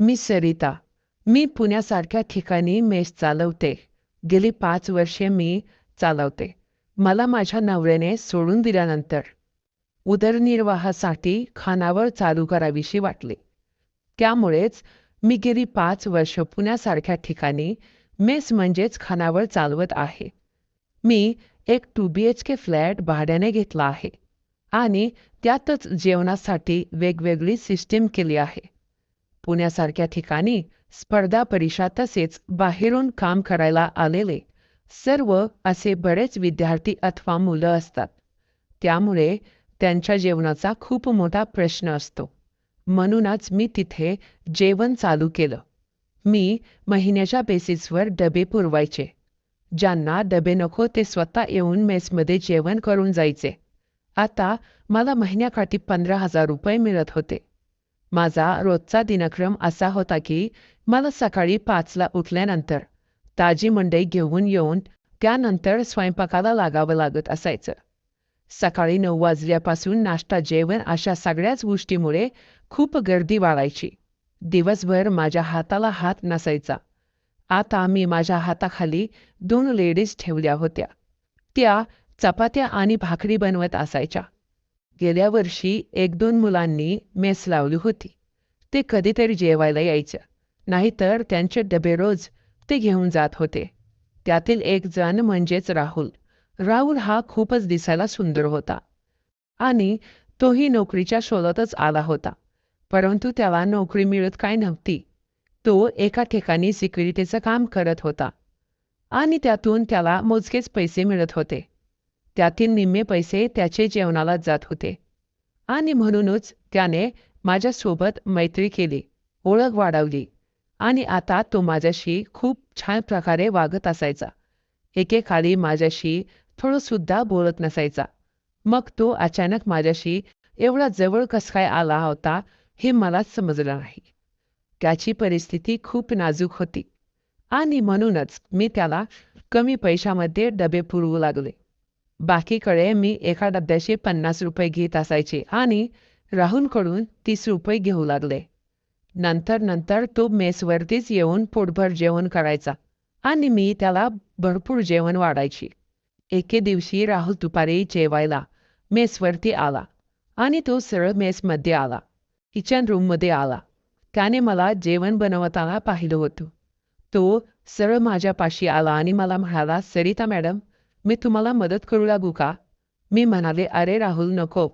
मी सरिता मी पुण्यासारख्या ठिकाणी मेस चालवते. गेली पाच वर्षे मी चालवते. मला माझ्या नवऱ्याने सोडून दिल्यानंतर उदरनिर्वाहासाठी खानावळ चालू करावीशी वाटली. त्यामुळेच मी गेली पाच वर्ष पुण्यासारख्या ठिकाणी मेस म्हणजेच खानावळ चालवत आहे. मी एक two B H K flat भाड्याने घेतला आहे आणि त्यातच जेवणासाठी वेगवेगळी सिस्टीम केली आहे. पुण्यासारख्या ठिकाणी स्पर्धा परीक्षा तसेच बाहेरून काम करायला आलेले सर्व असे बरेच विद्यार्थी अथवा मुलं असतात. त्यामुळे त्यांच्या जेवणाचा खूप मोठा प्रश्न असतो. म्हणूनच मी तिथे जेवण चालू केलं. मी महिन्याच्या बेसिसवर डबे पुरवायचे. ज्यांना डबे नको ते स्वतः येऊन मेसमध्ये जेवण करून जायचे. आता मला महिन्याकाठी पंधरा हजार रुपये मिळत होते. माझा रोजचा दिनक्रम असा होता की मला सकाळी पाचला उठल्यानंतर ताजी मंडई घेऊन येऊन त्यानंतर स्वयंपाकाला लागावं लागत असायचं. सकाळी नऊ वाजल्यापासून नाश्ता जेवण अशा सगळ्याच गोष्टीमुळे खूप गर्दी वाढायची. दिवसभर माझ्या हाताला हात नसायचा. आता मी माझ्या हाताखाली दोन लेडीज ठेवल्या होत्या. त्या चपात्या आणि भाकरी बनवत असायच्या. गेल्या वर्षी एक दोन मुलांनी मेस लावली होती. ते कधीतरी जेवायला यायचं नाहीतर त्यांचे डबे रोज ते घेऊन जात होते. त्यातील एक जण म्हणजेच राहुल. राहुल हा खूपच दिसायला सुंदर होता. आणि तोही नोकरीच्या शोधातच आला होता. परंतु त्याला नोकरी मिळत काय नव्हती. तो एका ठिकाणी सिक्युरिटीचं काम करत होता. आणि त्यातून त्याला मोजकेच पैसे मिळत होते. त्यातील निम्मे पैसे त्याचे जेवणाला जात होते. आणि म्हणूनच त्याने माझ्यासोबत मैत्री केली ओळख वाढवली. आणि आता तो माझ्याशी खूप छान प्रकारे वागत असायचा. एकेकाळी माझ्याशी थोडंसुद्धा बोलत नसायचा. मग तो अचानक माझ्याशी एवढा जवळ कस काय आला होता हे मला समजलं नाही. त्याची परिस्थिती खूप नाजूक होती. आणि म्हणूनच मी त्याला कमी पैशामध्ये डबे पुरवू लागले. बाकीकडे मी एका डब्याचे पन्नास रुपये घेत असायचे आणि राहुलकडून तीस रुपये घेऊ लागले. नंतर नंतर तो मेसवरतीच येऊन पोटभर जेवण करायचा आणि मी त्याला भरपूर जेवण वाढायची. एके दिवशी राहुल दुपारी जेवायला मेसवरती आला आणि तो सरळ मेसमध्ये आला. किचन रूममध्ये आला. त्याने मला जेवण बनवताना पाहिलं होतं. तो सरळ माझ्यापाशी आला आणि मला म्हणाला सरिता मॅडम मी तुम्हाला मदत करू लागू का? मी म्हणाले अरे राहुल नको.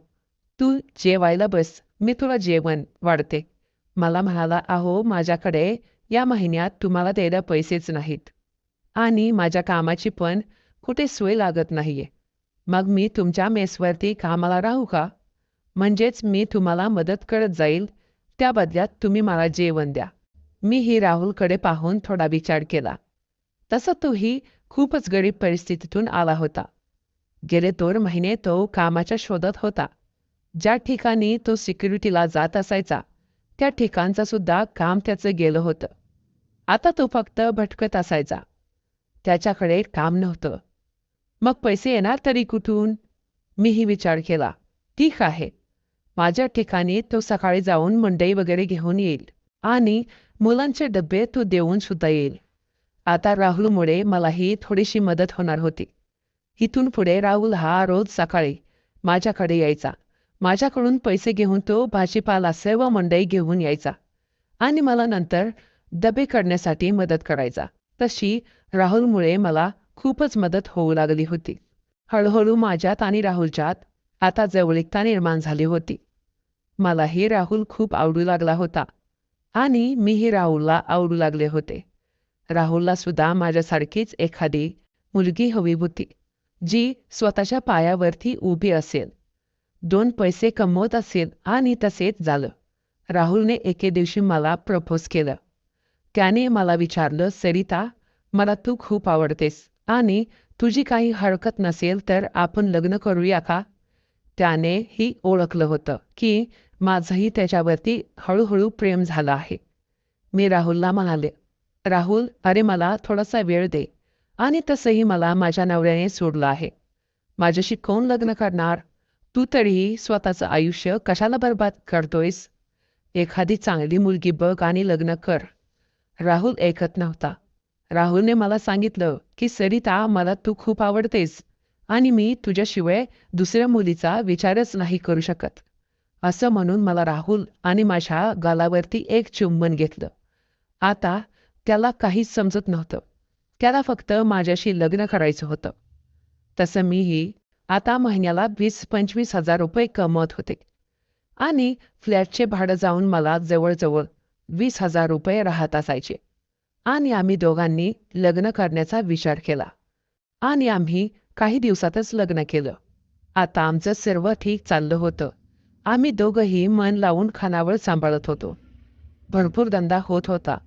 तू जेवायला बस. मी तुला जेवण वाढते. मला म्हणाला अहो माझ्याकडे या महिन्यात तुम्हाला द्यायला पैसेच नाहीत. आणि माझ्या कामाची पण कुठे सोय लागत नाहीये. मग मी तुमच्या मेसवरती कामाला राहू का? म्हणजेच मी तुम्हाला मदत करत जाईल. त्या बदल्यात तुम्ही मला जेवण द्या. मी ही राहुलकडे पाहून थोडा विचार केला. तसं तूही खूपच गरीब परिस्थितीतून आला होता. गेले दोन महिने तो कामाच्या शोधात होता. ज्या ठिकाणी तो सिक्युरिटीला जात असायचा त्या ठिकाणचं सुद्धा काम त्याचं गेलं होतं. आता तो फक्त भटकत असायचा. त्याच्याकडे काम नव्हतं. मग पैसे येणार तरी कुठून? मीही विचार केला. ठीक आहे. माझ्या ठिकाणी तो सकाळी जाऊन मंडई वगैरे घेऊन येईल. आणि मुलांचे डबे तो देऊन सुद्धा येईल. आता राहुलमुळे मलाही थोडीशी मदत होणार होती. इथून पुढे राहुल हा रोज सकाळी माझ्याकडे यायचा. माझ्याकडून पैसे घेऊन तो भाजीपाला सर्व मंडई घेऊन यायचा. आणि मला नंतर डबे करण्यासाठी मदत करायचा. तशी राहुलमुळे मला खूपच मदत होऊ लागली होती. हळूहळू माझ्यात आणि राहुलच्यात आता जवळीकता निर्माण झाली होती. मलाही राहुल खूप आवडू लागला होता. आणि मीही राहुलला आवडू लागले होते. राहुलला सुद्धा माझ्यासारखीच एखादी मुलगी हवी होती जी स्वतःच्या पायावरती उभी असेल. दोन पैसे कमवत असेल आणि तसेच झालं. राहुलने एके दिवशी मला प्रपोज केलं. त्याने मला विचारलं सरिता मला तू खूप आवडतेस आणि तुझी काही हरकत नसेल तर आपण लग्न करूया का? त्याने ही ओळखलं होतं की माझंही त्याच्यावरती हळूहळू प्रेम झालं आहे. मी राहुलला म्हणाले राहुल अरे मला थोडासा वेळ दे. आणि तसंही मला माझ्या नवऱ्याने सोडलं आहे. माझ्याशी कोण लग्न करणार? तू तरीही स्वतःचं आयुष्य कशाला बर्बाद करतोयस? एखादी चांगली मुलगी बघ आणि लग्न कर. राहुल ऐकत नव्हता. राहुलने मला सांगितलं की सरिता मला तू खूप आवडतेस आणि मी तुझ्याशिवाय दुसऱ्या मुलीचा विचारच नाही करू शकत. असं म्हणून मला राहुल आणि माझ्या गालावरती एक चुंबन घेतलं. आता त्याला काहीच समजत नव्हतं. त्याला फक्त माझ्याशी लग्न करायचं होतं. तसं मीही आता महिन्याला वीस पंचवीस हजार रुपये कमवत होते. आणि फ्लॅटचे भाडं जाऊन मला जवळजवळ वीस हजार रुपये राहत असायचे. आणि आम्ही दोघांनी लग्न करण्याचा विचार केला. आणि आम्ही काही दिवसातच लग्न केलं. आता आमचं सर्व ठीक चाललं होतं. आम्ही दोघंही मन लावून खानावळ सांभाळत होतो. भरपूर धंदा होत होता.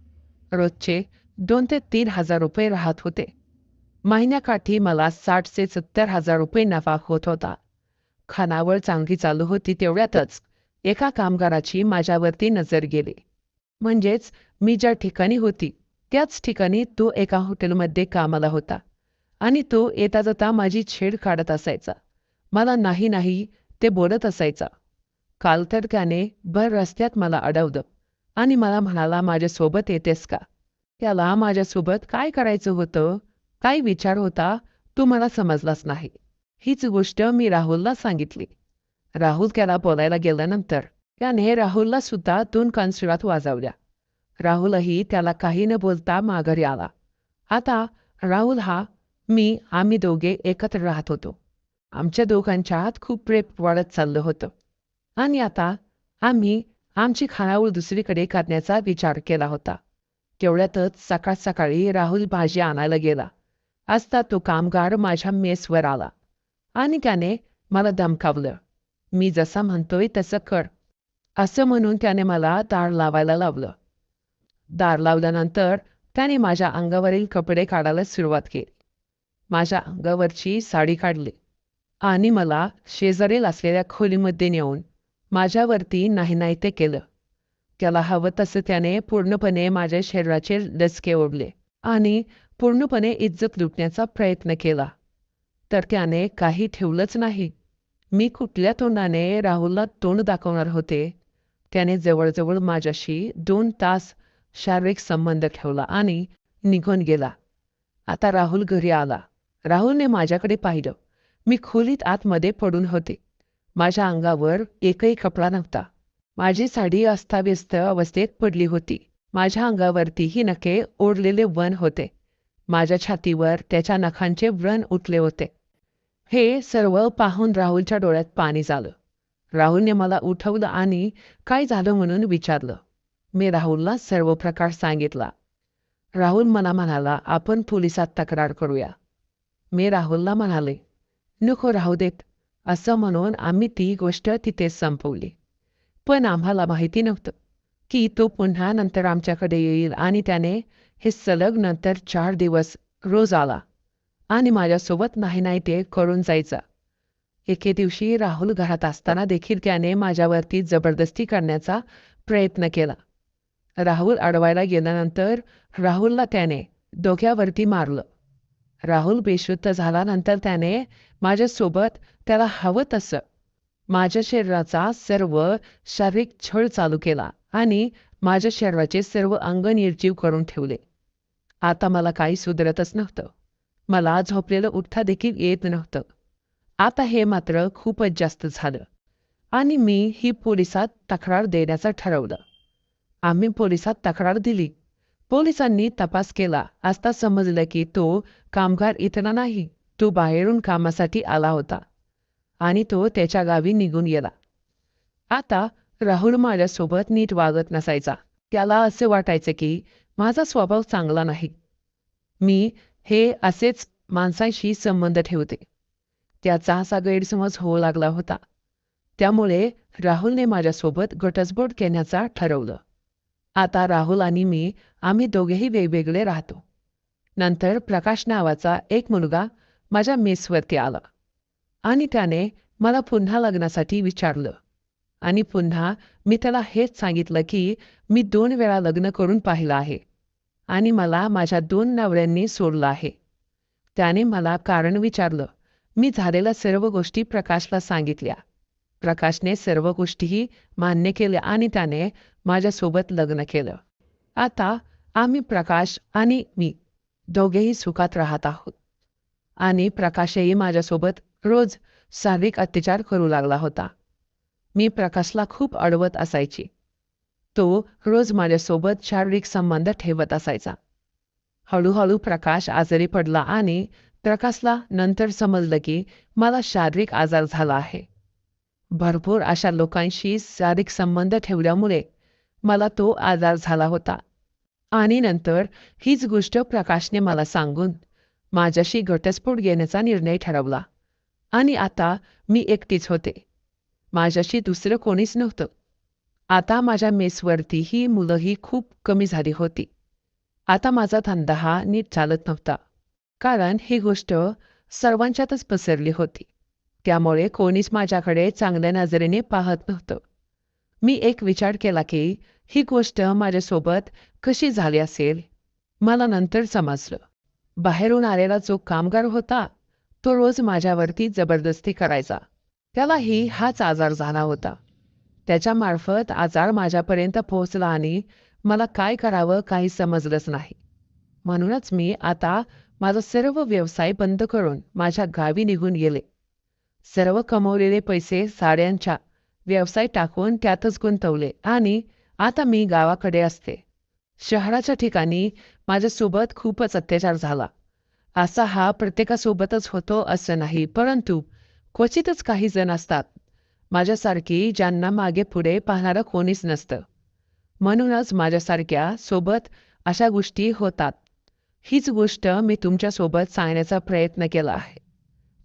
रोजचे दोन ते तीन हजार रुपये राहत होते. महिन्याकाठी मला साठ ते सत्तर हजार रुपये नफा होत होता. खानावळ चांगली चालू होती तेवढ्यातच एका कामगाराची माझ्यावरती नजर गेली. म्हणजेच मी ज्या ठिकाणी होती त्याच ठिकाणी तो एका हॉटेलमध्ये कामाला होता आणि तो येता जाता माझी छेड काढत असायचा. मला नाही नाही ते बोलत असायचा. काल तर त्याने भर रस्त्यात मला अडवलं. आणि मला म्हणाला माझ्यासोबत येतेस का? त्याला माझ्यासोबत काय करायचं होतं? काय विचार होता? तो मला समजलाच नाही. हीच गोष्ट मी राहुलला सांगितली. राहुल त्याला बोलायला गेल्यानंतर त्याने राहुलला सुद्धा दोन कन्सुरात वाजवल्या. राहुलही त्याला काही न बोलता माघारी आला. आता राहुल हा मी आम्ही दोघे एकत्र राहत होतो. आमच्या दोघांच्या आत खूप प्रेम वाढत चाललं होतं. आणि आता आम्ही आमची खानावळ दुसरीकडे करण्याचा विचार केला होता. तेवढ्यातच सकाळ सकाळी राहुल भाजी आणायला गेला. असता तो कामगार माझ्या मेसवर आला. आणि त्याने मला धमकावलं. मी जसा म्हणतोय तसं कर. असं म्हणून त्याने मला दार लावायला लावलं. दार लावल्यानंतर त्याने माझ्या अंगावरील कपडे काढायला सुरुवात केली. माझ्या अंगावरची साडी काढली. आणि मला शेजारील असलेल्या खोलीमध्ये नेऊन माझ्यावरती नाही नाही ते केलं. त्याला हवं तसं त्याने पूर्णपणे माझ्या शरीराचे डचके ओढले आणि पूर्णपणे इज्जत लुटण्याचा प्रयत्न केला. तर त्याने काही ठेवलंच नाही. मी कुठल्या तोंडाने राहुलला तोंड दाखवणार होते? त्याने जवळजवळ माझ्याशी दोन तास शारीरिक संबंध ठेवला आणि निघून गेला. आता राहुल घरी आला. राहुलने माझ्याकडे पाहिलं. मी खोलीत आतमध्ये पडून होते. माझ्या अंगावर एकही कपडा नव्हता. माझी साडी अस्ताव्यस्त अवस्थेत पडली होती. माझ्या अंगावरतीही नखे ओढलेले वन होते. माझ्या छातीवर त्याच्या नखांचे व्रण उठले होते. हे सर्व पाहून राहुलच्या डोळ्यात पाणी झालं. राहुलने मला उठवलं आणि काय झालं? म्हणून विचारलं. मी राहुलला सर्व प्रकार सांगितला. राहुल मला म्हणाला आपण पोलिसात तक्रार करूया. मी राहुलला म्हणाले नको राहू देत असं म्हणून आम्ही ती गोष्ट तिथेच संपवली. पण आम्हाला माहिती नव्हतं की तो पुन्हा नंतर आमच्याकडे येईल आणि त्याने हे सलग नंतर चार दिवस रोज आला आणि माझ्यासोबत नाही नाही ते करून जायचा. एके दिवशी राहुल घरात असताना देखील त्याने माझ्यावरती जबरदस्ती करण्याचा प्रयत्न केला. राहुल अडवायला गेल्यानंतर राहुलला त्याने डोक्यावरती मारलं. राहुल बेशुद्ध झाल्यानंतर त्याने माझ्यासोबत त्याला हवं तसं. माझ्या शरीराचा सर्व शारीरिक छळ चालू केला आणि माझ्या शरीराचे सर्व अंग निर्जीव करून ठेवले. आता मला काही सुधरतच नव्हतं. मला झोपलेलं उठता देखील येत नव्हतं. आता हे मात्र खूपच जास्त झालं आणि मी ही पोलिसात तक्रार देण्याचं ठरवलं. आम्ही पोलिसात तक्रार दिली. पोलिसांनी तपास केला. असता समजलं की तो कामगार इथला नाही. तो बाहेरून कामासाठी आला होता. आणि तो त्याच्या गावी निघून गेला. आता राहुल माझ्यासोबत नीट वागत नसायचा. त्याला असे वाटायचे की माझा स्वभाव चांगला नाही. मी हे असेच माणसांशी संबंध ठेवते. त्याचा असा गैरसमज होऊ लागला होता. त्यामुळे राहुलने माझ्यासोबत घटस्फोट घेण्याचा ठरवलं. आता राहुल आणि मी आम्ही दोघेही वेगवेगळे राहतो. नंतर प्रकाश नावाचा एक मुलगा माझ्या मेसवरती आला. आणि त्याने मला पुन्हा लग्नासाठी विचारलं. आणि पुन्हा मी त्याला हेच सांगितलं की मी दोन वेळा लग्न करून पाहिलं आहे. आणि मला माझ्या दोन नवऱ्यांनी सोडलं आहे. त्याने मला कारण विचारलं. मी झालेल्या सर्व गोष्टी प्रकाशला सांगितल्या. प्रकाशने सर्व गोष्टीही मान्य केल्या आणि त्याने माझ्यासोबत लग्न केलं. आता आम्ही प्रकाश आणि मी दोघेही सुखात राहत आहोत. आणि प्रकाशही माझ्यासोबत रोज शारीरिक अत्याचार करू लागला होता. मी प्रकाशला खूप अडवत असायची. तो रोज माझ्यासोबत शारीरिक संबंध ठेवत असायचा. हळूहळू प्रकाश आजारी पडला आणि प्रकाशला नंतर समजलं की मला शारीरिक आजार झाला आहे. भरपूर अशा लोकांशी शारीरिक संबंध ठेवल्यामुळे मला तो आजार झाला होता. आणि नंतर हीच गोष्ट प्रकाशने मला सांगून माझ्याशी घटस्फोट घेण्याचा निर्णय ठरवला. आणि आता मी एकटीच होते. माझ्याशी दुसरं कोणीच नव्हतं. आता माझ्या मेसवरती ही मुलंही खूप कमी झाली होती. आता माझा धंदा हा नीट चालत नव्हता. कारण ही गोष्ट सर्वांच्यातच पसरली होती. त्यामुळे कोणीच माझ्याकडे चांगल्या नजरेने पाहत नव्हतं. मी एक विचार केला की ही गोष्ट माझ्यासोबत कशी झाली असेल? मला नंतर समजलं. बाहेरून आलेला जो कामगार होता तो रोज माझ्यावरती जबरदस्ती करायचा. त्यालाही हाच आजार झाला होता. त्याच्यामार्फत आजार माझ्यापर्यंत पोहोचला आणि मला काय करावं काही समजलंच नाही. म्हणूनच मी आता माझा सर्व व्यवसाय बंद करून माझ्या गावी निघून गेले. सर्व कमवलेले पैसे साड्यांच्या व्यवसाय टाकून त्यातच गुंतवले आणि आता मी गावाकडे असते. शहराच्या ठिकाणी माझ्यासोबत खूपच अत्याचार झाला. असा हा प्रत्येकासोबतच होतो असं नाही परंतु क्वचितच काही जण असतात माझ्यासारखी ज्यांना मागे पुढे पाहणारं कोणीच नसतं. म्हणूनच माझ्यासारख्या सोबत अशा गोष्टी होतात. हीच गोष्ट मी तुमच्यासोबत सांगण्याचा प्रयत्न केला आहे.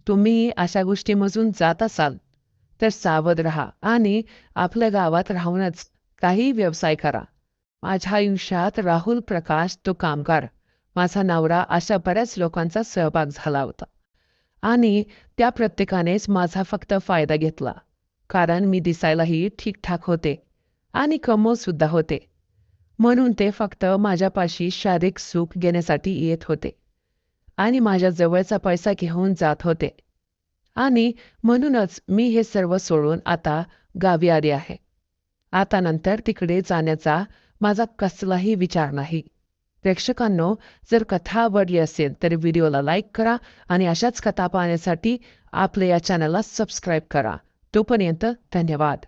तुम्ही अशा गोष्टीमधून जात असाल तर सावध राहा आणि आपल्या गावात राहूनच काही व्यवसाय करा. माझ्या आयुष्यात राहुल प्रकाश तो कामगार. माझा नवरा अशा बऱ्याच लोकांचा सहभाग झाला होता. आणि त्या प्रत्येकानेच माझा फक्त फायदा घेतला. कारण मी दिसायलाही ठीकठाक होते आणि कमोसुद्धा होते. म्हणून ते फक्त माझ्यापाशी शारीरिक सुख घेण्यासाठी येत होते. आणि माझ्या जवळचा पैसा घेऊन जात होते. आणि म्हणूनच मी हे सर्व सोडून आता गावी आले आहे. आता नंतर तिकडे जाण्याचा माझा कसलाही विचार नाही. प्रेक्षकांनो जर कथा आवडली असेल तर व्हिडिओला लाईक करा आणि अशाच कथा पाहण्यासाठी आपल्या या चॅनलला सबस्क्राईब करा. तोपर्यंत धन्यवाद.